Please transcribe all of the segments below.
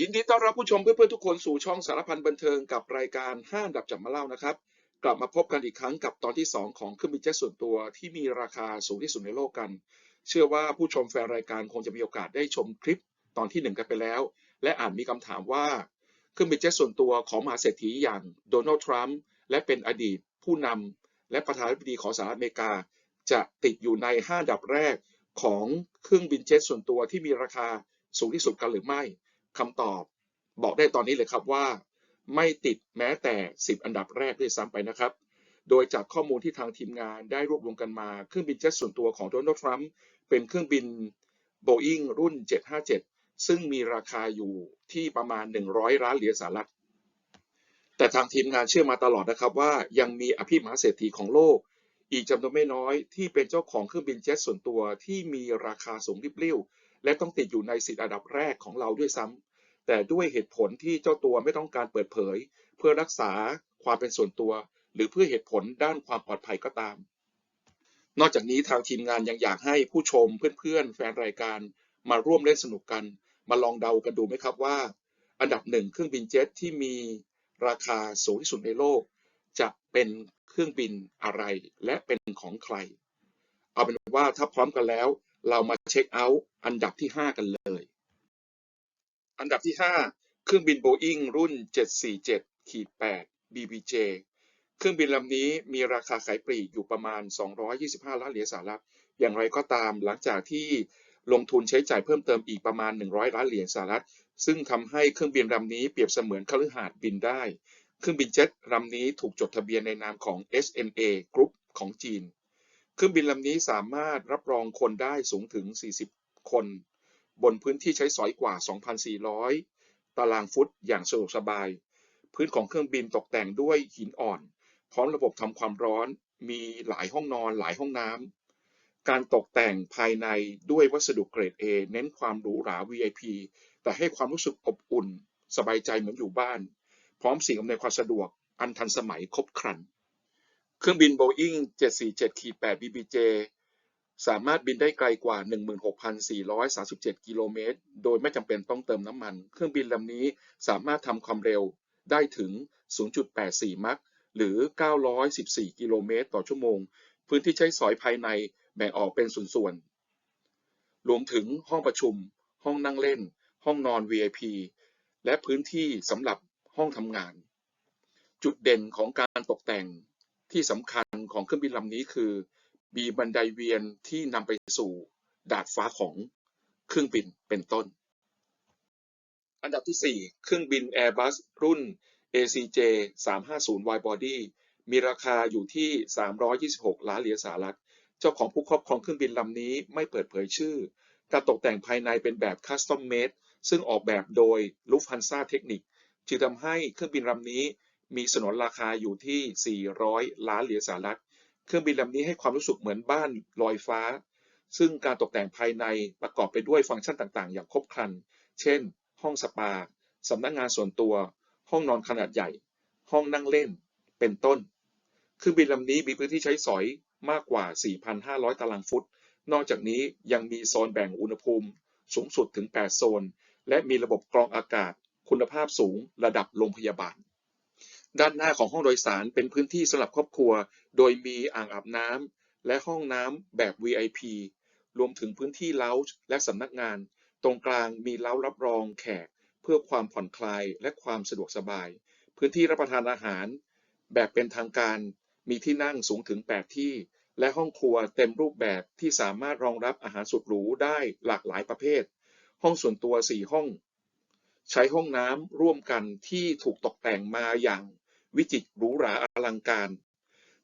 ยินดีต้อนรับผู้ชมเพื่อนๆทุกคนสู่ช่องสารพันบันเทิงกับรายการห้าดับจับมาเล่านะครับ กลับมาพบกันอีกครั้งกับตอนที่ 2 ของเครื่องบินเจ็ตส่วนตัวที่มีราคาสูงที่สุดในโลกกัน เชื่อว่าผู้ชมแฟนรายการคงจะมีโอกาสได้ชมคลิปตอนที่ 1 กันไปแล้ว และอาจมีคำถามว่าเครื่องบินเจ็ตส่วนตัวของมหาเศรษฐีอย่างโดนัลด์ทรัมป์และเป็นอดีตผู้นำและประธานาธิบดีของสหรัฐอเมริกา จะติดอยู่ใน 5 ดับแรกของเครื่องบินเจ็ตส่วนตัวที่มีราคาสูงที่สุดกันหรือไม่ คำตอบบอกได้ตอนนี้เลยครับว่า ไม่ติดแม้แต่ 10 อันดับแรกด้วยซ้ำไปนะครับ โดยจากข้อมูลที่ทางทีมงานได้รวบรวมกันมา เครื่องบินเจ็ตส่วนตัวของโดนัลด์ทรัมป์เป็นเครื่องบิน Boeing รุ่น 757 ซึ่งมีราคาอยู่ที่ประมาณ 100 ล้านเหรียญสหรัฐ แต่ทางทีมงานเชื่อมาตลอดนะครับว่ายังมีอภิมหาเศรษฐีของโลก อีกจำนวนไม่น้อยที่เป็นเจ้าของเครื่องบินเจ็ตส่วนตัวที่มีราคาสูงริบเลิ่ยว และต้องติดอยู่ในสิบอันดับแรกของเราด้วยซ้ำแต่ด้วยเหตุผลที่เจ้าตัวไม่ต้องการเปิดเผย เพื่อรักษาความเป็นส่วนตัว หรือเพื่อเหตุผลด้านความปลอดภัยก็ตาม นอกจากนี้ทางทีมงานยังอยากให้ผู้ชมเพื่อนๆ แฟนรายการมาร่วมเล่นสนุกกัน มาลองเดากันดูไหมครับว่า อันดับหนึ่งเครื่องบินเจ็ตที่มีราคาสูงที่สุดในโลก จะเป็นเครื่องบินอะไรและเป็นของใคร เอาเป็นว่าถ้าพร้อมกันแล้ว เรามาเช็คเอาท์อันดับที่ 5 กันเลย อันดับที่ 5 เครื่องบิน Boeing รุ่น 747ขีด8 BBJ เครื่องบินลำนี้มีราคาขายปลีกอยู่ประมาณ 225 ล้านเหรียญสหรัฐ อย่างไรก็ตามหลังจากที่ลงทุนใช้จ่ายเพิ่มเติมอีกประมาณ 100 ล้านเหรียญสหรัฐ ซึ่งทำให้เครื่องบินลำนี้เปรียบเสมือนคฤหาสน์บินได้ เครื่องบินเจ็ตลำนี้ถูกจดทะเบียนในนามของ SNA Group ของจีน เครื่องบินลำนี้สามารถรับรองคนได้สูงถึง 40 คน บนพื้นที่ใช้สอยกว่า 2,400 ตารางฟุตอย่างสะดวกสบาย พื้นของเครื่องบินตกแต่งด้วยหินอ่อน พร้อมระบบทำความร้อน มีหลายห้องนอนหลายห้องน้ำ การตกแต่งภายในด้วยวัสดุเกรด A เน้นความหรูหรา VIP แต่ให้ความรู้สึกอบอุ่น สบายใจเหมือนอยู่บ้าน พร้อมสิ่งอำนวยความสะดวกอันทันสมัยครบครัน เครื่องบิน Boeing 747-8 BBJ สามารถบินได้ไกลกว่า 16,437 กิโลเมตร โดยไม่จำเป็นต้องเติมน้ำมัน เครื่องบินลำนี้สามารถทำความเร็วได้ถึง 0.84 มัคหรือ 914 กิโลเมตรต่อชั่วโมง พื้นที่ใช้สอยภายในแบ่งออกเป็นส่วนๆ รวมถึงห้องประชุม ห้องนั่งเล่น ห้องนอน VIP และพื้นที่สำหรับห้องทำงาน จุดเด่นของการตกแต่ง ที่สำคัญของเครื่องบินลำนี้คือ มีบันไดเวียนที่นำไปสู่ดาดฟ้าของเครื่องบินเป็นต้น อันดับที่ 4 เครื่องบิน Airbus รุ่น ACJ 350 Wide Body มีราคาอยู่ที่ 326 ล้านเหรียญสหรัฐ เจ้าของผู้ครอบครองเครื่องบินลำนี้ไม่เปิดเผยชื่อ การตกแต่งภายในเป็นแบบ Custom Made ซึ่งออกแบบโดย Lufthansa Technik จึงทำให้เครื่องบินลำนี้ มีสนนราคาอยู่ที่ 400 ล้านเหรียญสหรัฐ เครื่องบินลำนี้ให้ความรู้สึกเหมือนบ้านลอยฟ้า ซึ่งการตกแต่งภายในประกอบไปด้วยฟังก์ชันต่าง ๆ อย่างครบครัน เช่น ห้องสปา สำนักงานส่วนตัว ห้องนอนขนาดใหญ่ ห้องนั่งเล่น เป็นต้น เครื่องบินลำนี้มีพื้นที่ใช้สอยมากกว่า 4,500 ตารางฟุต นอกจากนี้ยังมีโซนแบ่งอุณหภูมิสูงสุดถึง 8 โซน และมีระบบกรองอากาศ คุณภาพสูงระดับโรงพยาบาล ด้านหน้าของห้องโดยสารเป็นพื้นที่สำหรับครอบครัว โดยมีอ่างอาบน้ำและห้องน้ำแบบ VIP รวมถึงพื้นที่เล้าและสำนักงาน ตรงกลางมีเล้ารับรองแขก เพื่อความผ่อนคลายและความสะดวกสบาย พื้นที่รับประทานอาหาร แบบเป็นทางการมีที่นั่งสูงถึง 8 ที่ และห้องครัวเต็มรูปแบบที่สามารถรองรับอาหารสุดหรูได้หลากหลายประเภท ห้องส่วนตัว 4 ห้อง ใช้ห้องน้ำร่วมกันที่ถูกตกแต่งมาอย่าง วิจิตรหรูหราอลังการ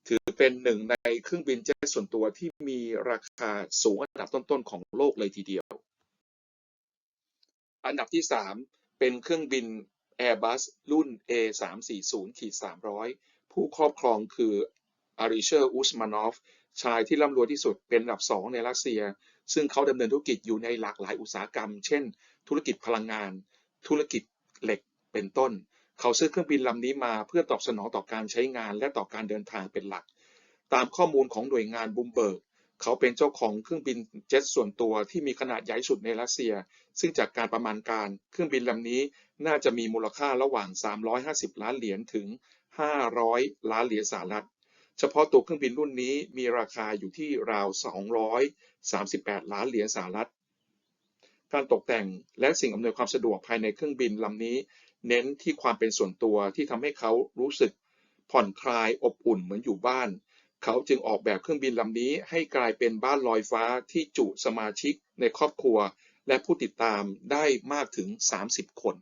ถือเป็นหนึ่งในเครื่องบินเจ็ตส่วนตัวที่มีราคาสูงอันดับต้นๆของโลกเลยทีเดียว อันดับที่ 3 เป็นเครื่องบิน Airbus รุ่น A340-300 ผู้ครอบครองคืออาริเชอร์อุสมานอฟชายที่ร่ำรวยที่สุดเป็นอันดับ2ในรัสเซีย ซึ่งเขาดำเนินธุรกิจอยู่ในหลากหลายอุตสาหกรรม เช่น ธุรกิจพลังงาน ธุรกิจเหล็กเป็นต้น เขาซื้อเครื่องบินลำนี้มาเพื่อตอบสนองต่อการใช้งานและต่อการเดินทางเป็นหลัก ตามข้อมูลของหน่วยงานบูมเบิร์กเขาเป็นเจ้าของเครื่องบินเจ็ตส่วนตัวที่มีขนาดใหญ่สุดในรัสเซีย ซึ่งจากการประมาณการเครื่องบินลำนี้น่าจะมีมูลค่าระหว่าง 350 ล้านเหรียญถึง 500 ล้านเหรียญสหรัฐ เฉพาะตัวเครื่องบินรุ่นนี้มีราคาอยู่ที่ราว 238 ล้านเหรียญสหรัฐ การตกแต่งและสิ่งอำนวยความสะดวกภายในเครื่องบินลำนี้ เน้นที่ความเป็นส่วนตัวที่ทำให้เขารู้สึกผ่อนคลายอบอุ่นเหมือนอยู่บ้าน เขาจึงออกแบบเครื่องบินลำนี้ให้กลายเป็นบ้านลอยฟ้าที่จุสมาชิกในครอบครัว และผู้ติดตามได้มากถึง 30 คน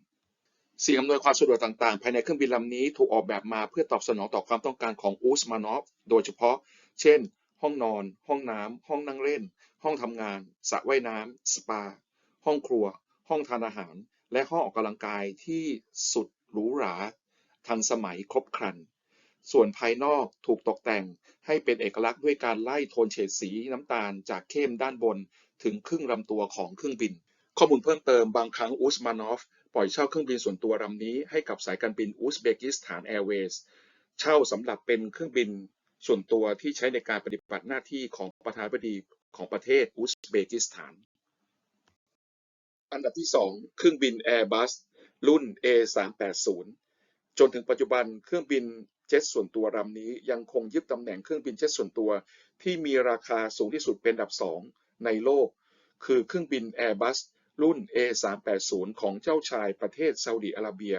สิ่งอำนวยความสะดวกต่างๆ ภายในเครื่องบินลำนี้ถูกออกแบบมาเพื่อตอบสนองต่อความต้องการของอูสมานอฟ โดยเฉพาะ เช่น ห้องนอน ห้องน้ำ ห้องนั่งเล่น ห้องทำงาน สระว่ายน้ำ สปา ห้องครัว ห้องทานอาหาร และห้องออกกำลังกายที่สุดหรูหราทันสมัยครบครัน ส่วนภายนอกถูกตกแต่งให้เป็นเอกลักษณ์ด้วยการไล่โทนเฉดสีน้ำตาลจากเข้มด้านบนถึงครึ่งลำตัวของเครื่องบิน ข้อมูลเพิ่มเติมบางครั้งอุสมานอฟปล่อยเช่าเครื่องบินส่วนตัวลำนี้ให้กับสายการบินอุซเบกิสถานแอร์เวย์สเช่าสำหรับเป็นเครื่องบินส่วนตัวที่ใช้ในการปฏิบัติหน้าที่ของประธานาธิบดีของประเทศอุซเบกิสถาน อันดับที่ 2 เครื่องบิน Airbus รุ่น A380 จนถึงปัจจุบันเครื่องบินเจ็ตส่วนตัวลำนี้ยังคงยึดตำแหน่งเครื่องบินเจ็ตส่วนตัว ที่มีราคาสูงที่สุดเป็นอันดับ 2 ในโลก คือเครื่องบิน Airbus รุ่น A380 ของเจ้าชายประเทศซาอุดิอาระเบีย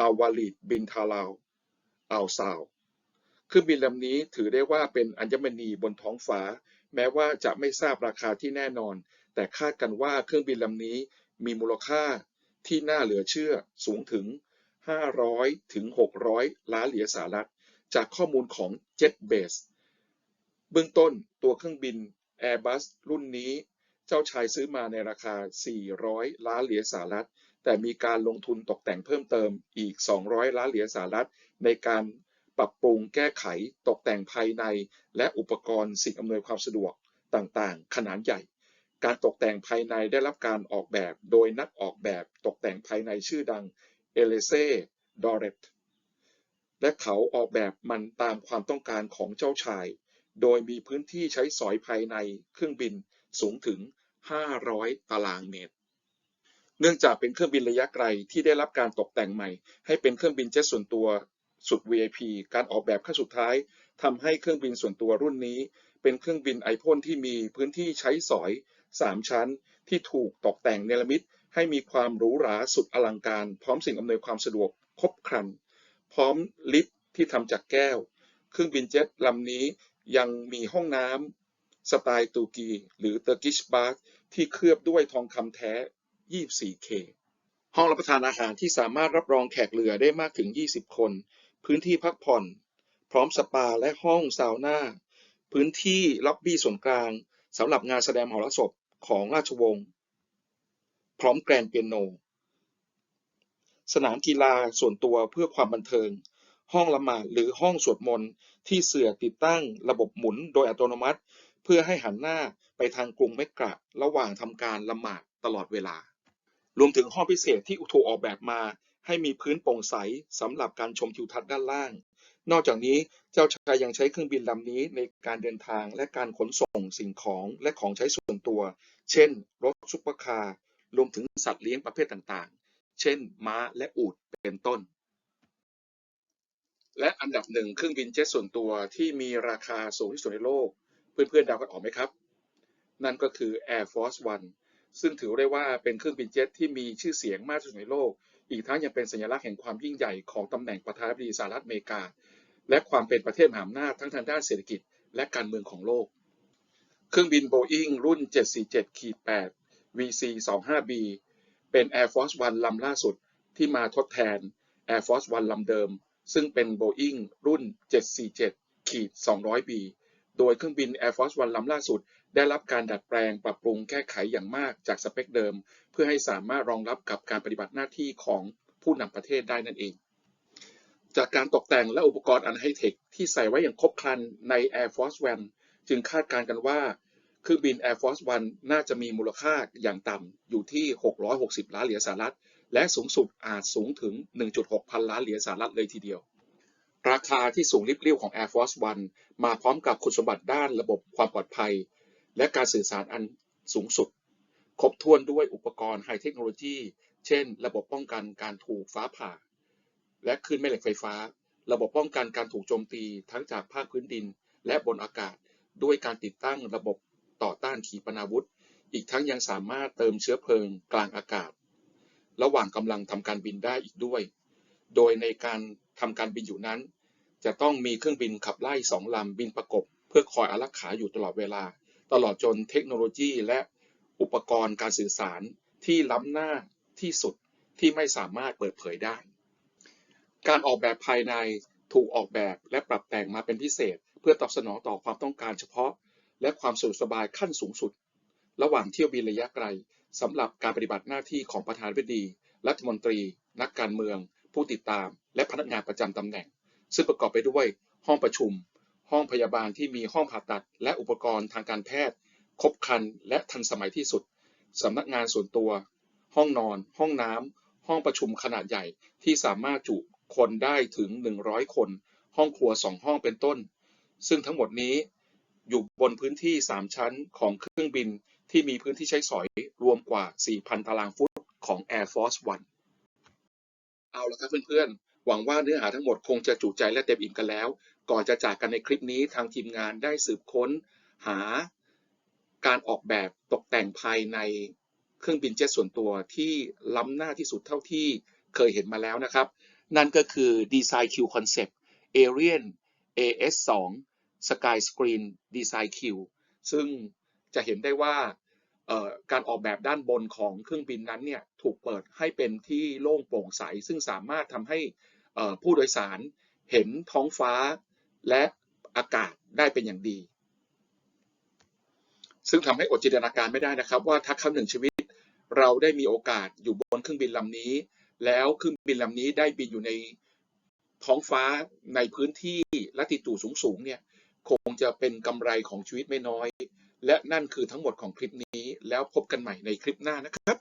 อัลวาลิดบินทาลาวอัลซาวเครื่องบินลำนี้ถือได้ว่าเป็นอัญมณีบนท้องฟ้า แม้ว่าจะไม่ทราบราคาที่แน่นอน แต่คาดกันว่าเครื่องบินลำนี้ มีมูลค่าที่น่าเหลือเชื่อสูงถึง 500 ถึง 600 ล้านเหรียญสหรัฐ จากข้อมูลของ JetBase เบื้องต้นตัวเครื่องบิน Airbus รุ่นนี้ เจ้าชายซื้อมาในราคา 400 ล้านเหรียญสหรัฐ แต่มีการลงทุนตกแต่งเพิ่มเติมอีก 200 ล้านเหรียญสหรัฐ ในการปรับปรุงแก้ไขตกแต่งภายใน และอุปกรณ์สิ่งอำนวยความสะดวกต่างๆ ขนาดใหญ่ การตกแต่งภายในได้รับการออกแบบโดยนักออกแบบตกแต่งภายในชื่อดังเอเลเซ่ดอเรตและเขาออกแบบมันตามความต้องการของเจ้าชาย โดยมีพื้นที่ใช้สอยภายในเครื่องบินสูงถึง 500 ตารางเมตร เนื่องจากเป็นเครื่องบินระยะไกลที่ได้รับการตกแต่งใหม่ ให้เป็นเครื่องบินเจ็ตส่วนตัวสุด VIP การออกแบบขั้นสุดท้ายทำให้เครื่องบินส่วนตัวรุ่นนี้ เป็นเครื่องบินไอพ่นที่มีพื้นที่ใช้สอย 3 ชั้น ที่ถูกตกแต่งเนรมิตให้มีความหรูหราสุดอลังการ พร้อมสิ่งอำนวยความสะดวกครบครัน พร้อมลิฟต์ที่ทำจากแก้ว เครื่องบินเจ็ตลำนี้ยังมีห้องน้ำสไตล์ตูกี หรือเตอร์กิชบาร์ที่เคลือบด้วยทองคำแท้ 24K ห้องรับประทานอาหารที่สามารถรับรองแขกเรือได้มากถึง 20 คน พื้นที่พักผ่อน พร้อมสปาและห้องซาวน่า พื้นที่ล็อบบี้ส่วนกลางสำหรับงานแสดงมหรสพ ของราชวงศ์พร้อมแกรนเปียโน สนามกีฬาส่วนตัวเพื่อความบันเทิง ห้องละหมาดหรือห้องสวดมนต์ที่เสื่อติดตั้งระบบหมุนโดยอัตโนมัติ เพื่อให้หันหน้าไปทางกรุงเมกะระหว่างทำการละหมาดตลอดเวลา รวมถึงห้องพิเศษที่ถูกออกแบบมาให้มีพื้นโปร่งใสสำหรับการชมทิวทัศน์ด้านล่าง นอกจากนี้เจ้าชายยังใช้เครื่องบินลำนี้ในการเดินทางและการขนส่งสิ่งของและของใช้ส่วนตัว เช่น รถซุปเปอร์คาร์รวมถึงสัตว์เลี้ยงประเภทต่างๆ เช่น ม้าและอูฐเป็นต้น และอันดับหนึ่งเครื่องบินเจ็ตส่วนตัวที่มีราคาสูงที่สุดในโลก เพื่อนๆเดากันออกไหมครับ นั่นก็คือ Air Force One ซึ่งถือได้ว่าเป็นเครื่องบินเจ็ตที่มีชื่อเสียงมากที่สุดในโลก อีกทั้งยังเป็นสัญลักษณ์แห่งความยิ่งใหญ่ของตำแหน่งประธานาธิบดีสหรัฐอเมริกา และความเป็นประเทศมหาอำนาจทั้งทางด้านเศรษฐกิจและการเมืองของโลก เครื่องบิน Boeing รุ่น 747-8 VC-25B เป็น Air Force One ลำล่าสุดที่มาทดแทน Air Force One ลำเดิม ซึ่งเป็น Boeing รุ่น 747-200B โดยเครื่องบิน Air Force One ลำล่าสุด ได้รับการดัดแปลงปรับปรุงแก้ไขอย่างมากจากสเปคเดิม เพื่อให้สามารถรองรับกับการปฏิบัติหน้าที่ของผู้นำประเทศได้นั่นเอง จากการตกแต่งและอุปกรณ์อันไฮเทคที่ใส่ไว้อย่างครบครันใน Air Force One จึงคาดการณ์กันว่าเครื่องบิน Air Force One น่าจะมีมูลค่าอย่างต่ำอยู่ที่ 660 ล้านเหรียญสหรัฐ และสูงสุดอาจสูงถึง 1.6 พันล้านเหรียญสหรัฐเลยทีเดียว ราคาที่สูงริบเรี่ยวของ Air Force One มาพร้อมกับคุณสมบัติด้านระบบความปลอดภัย และการสื่อสารอันสูงสุด ครบถ้วนด้วยอุปกรณ์ไฮเทคโนโลยี เช่น ระบบป้องกันการถูกฟ้าผ่า และคลื่นแม่เหล็กไฟฟ้า ระบบป้องกันการถูกโจมตีทั้งจากภาคพื้นดิน และบนอากาศ ด้วยการติดตั้งระบบต่อต้านขีปนาวุธ อีกทั้งยังสามารถเติมเชื้อเพลิงกลางอากาศ ระหว่างกำลังทำการบินได้อีกด้วย โดยในการทำการบินอยู่นั้น จะต้องมีเครื่องบินขับไล่สองลำบินประกบ เพื่อคอยอารักขาอยู่ตลอดเวลา ตลอดจนเทคโนโลยีและอุปกรณ์การสื่อสารที่ล้ำหน้าที่สุดที่ไม่สามารถเปิดเผยได้ การออกแบบภายในถูกออกแบบและปรับแต่งมาเป็นพิเศษ เพื่อตอบสนองต่อความต้องการเฉพาะ และความสะดวกสบายขั้นสูงสุด ระหว่างเที่ยวบินระยะไกลสำหรับการปฏิบัติหน้าที่ของประธานาธิบดี รัฐมนตรี นักการเมือง ผู้ติดตาม และพนักงานประจำตำแหน่ง ซึ่งประกอบไปด้วยห้องประชุม ห้องพยาบาลที่มีห้องผ่าตัด และอุปกรณ์ทางการแพทย์ ครบครันและทันสมัยที่สุดสำนักงานส่วนตัว ห้องนอน ห้องน้ำห้องประชุมขนาดใหญ่ที่สามารถจุ คนได้ถึง 100 คน ห้องครัว 2 ห้องเป็นต้น ซึ่งทั้งหมดนี้อยู่บนพื้นที่ 3 ชั้นของเครื่องบินที่มีพื้นที่ใช้สอยรวมกว่า 4,000 ตารางฟุตของ Air Force One เอาละครับเพื่อนๆ หวังว่าเนื้อหาทั้งหมดคงจะจุใจและเต็มอิ่มกันแล้ว ก่อนจะจากกันในคลิปนี้ทางทีมงานได้สืบค้น หาการออกแบบตกแต่งภายในเครื่องบินเจ็ตส่วนตัวที่ล้ำหน้าที่สุดเท่าที่เคยเห็นมาแล้วนะครับ นั่นก็คือ Design Q Concept Ariane AS2 Sky Screen Design Q ซึ่งจะเห็นได้ว่าการออกแบบด้านบนของเครื่องบินนั้นเนี่ยถูกเปิดให้เป็นที่โล่งโปร่งใส ซึ่งสามารถทำให้ผู้โดยสารเห็นท้องฟ้าและอากาศได้เป็นอย่างดี ซึ่งทำให้อดจินตนาการไม่ได้นะครับ ว่าถ้าครั้งหนึ่งชีวิต เราได้มีโอกาสอยู่บนเครื่องบินลำนี้ แล้วเครื่องบินลำนี้ได้บินอยู่ในท้องฟ้าในพื้นที่ละติจูดสูงๆเนี่ยคงจะเป็นกำไรของชีวิตไม่น้อย และนั่นคือทั้งหมดของคลิปนี้ แล้วพบกันใหม่ในคลิปหน้านะครับ